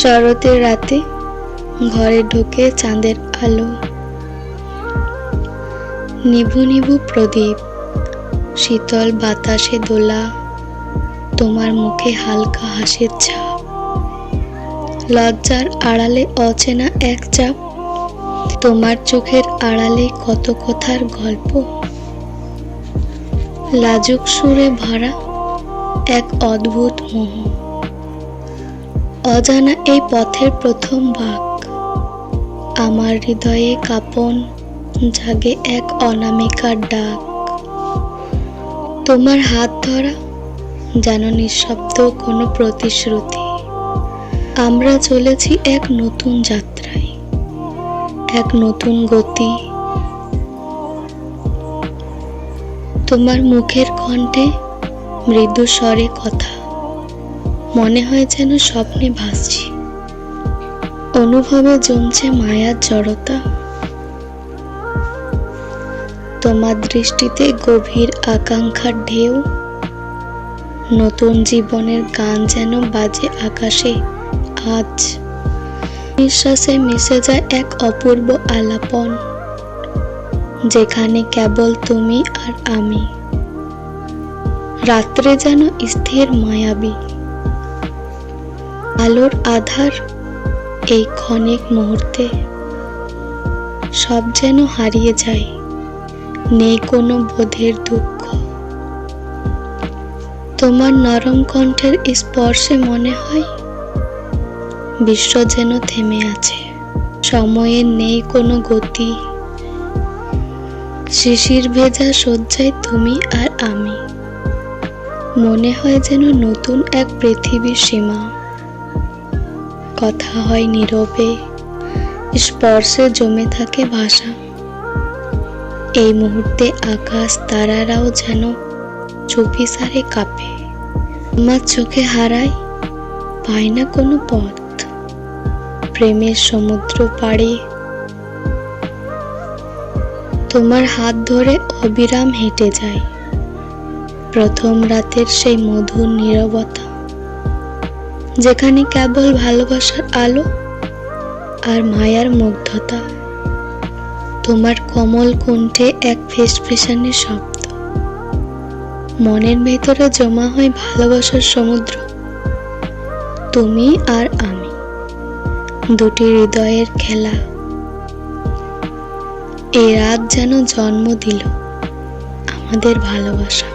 শরতের রাতে ঘরে ঢোকে চাঁদের আলো। নিভু নিভু প্রদীপ, শীতল বাতাসে দোলা, তোমার মুখে হালকা হাসির ছাপ। লজ্জার আড়ালে অচেনা এক চাপ, তোমার চোখের আড়ালে কত কথার গল্প। লাজুক সুরে ভরা এক অদ্ভুত মোহ। অজানা এই পথের প্রথম বাক আমার হৃদয়ে কাঁপন, জাগে এক অনামিকার ডাক। তোমার হাত ধরা যেন নিঃশব্দ কোনো প্রতিশ্রুতি। আমরা চলেছি এক নতুন যাত্রায়, এক নতুন গতি। তোমার মুখের কণ্ঠে মৃদু স্বরে কথা। মনে হয় যেন স্বপ্নে ভাসছি। অনুভবে জমছে মায়ার জড়তা। তোমার দৃষ্টিতে গভীর আকাঙ্ক্ষার ঢেউ। নতুন জীবনের গান যেন বাজে আকাশে। আজ নিঃশ্বাসে মিশে যায় এক অপূর্ব আলাপন, যেখানে কেবল তুমি আর আমি। রাত্রে যেন স্থির মায়াবী। আলোর আধার এই ক্ষণিক মুহূর্তে সব যেন হারিয়ে যায়। নেই কোনো বোধের দুঃখ। তোমার নরম কণ্ঠের স্পর্শে মনে হয় বিশ্ব যেন থেমে আছে। সময়ের নেই কোনো গতি। শিশির ভেজা শয্যায় তুমি আর আমি। মনে হয় যেন নতুন এক পৃথিবীর সীমা। কথা হয় নীরবে, স্পর্শে জমে থাকে ভাষা। এই মুহূর্তে আকাশ তারারাও যেন চুপিসারে কাঁপে। আমার চোখে হারায়, পায় না কোনো পথ। প্রেমের সমুদ্র পাড়ে তোমার হাত ধরে অবিরাম হেঁটে যায় প্রথম রাতের সেই মধুর নীরবতা। যেখানে কেবল ভালোবাসার আলো আর মায়ার মুগ্ধতা। তোমার কমল কণ্ঠে এক ফেসফেসানি শব্দ। মনের ভেতরে জমা হয় ভালোবাসার সমুদ্র। তুমি আর আমি। দুটি হৃদয়ের খেলা। এ রাত যেন জন্ম দিল আমাদের ভালোবাসা।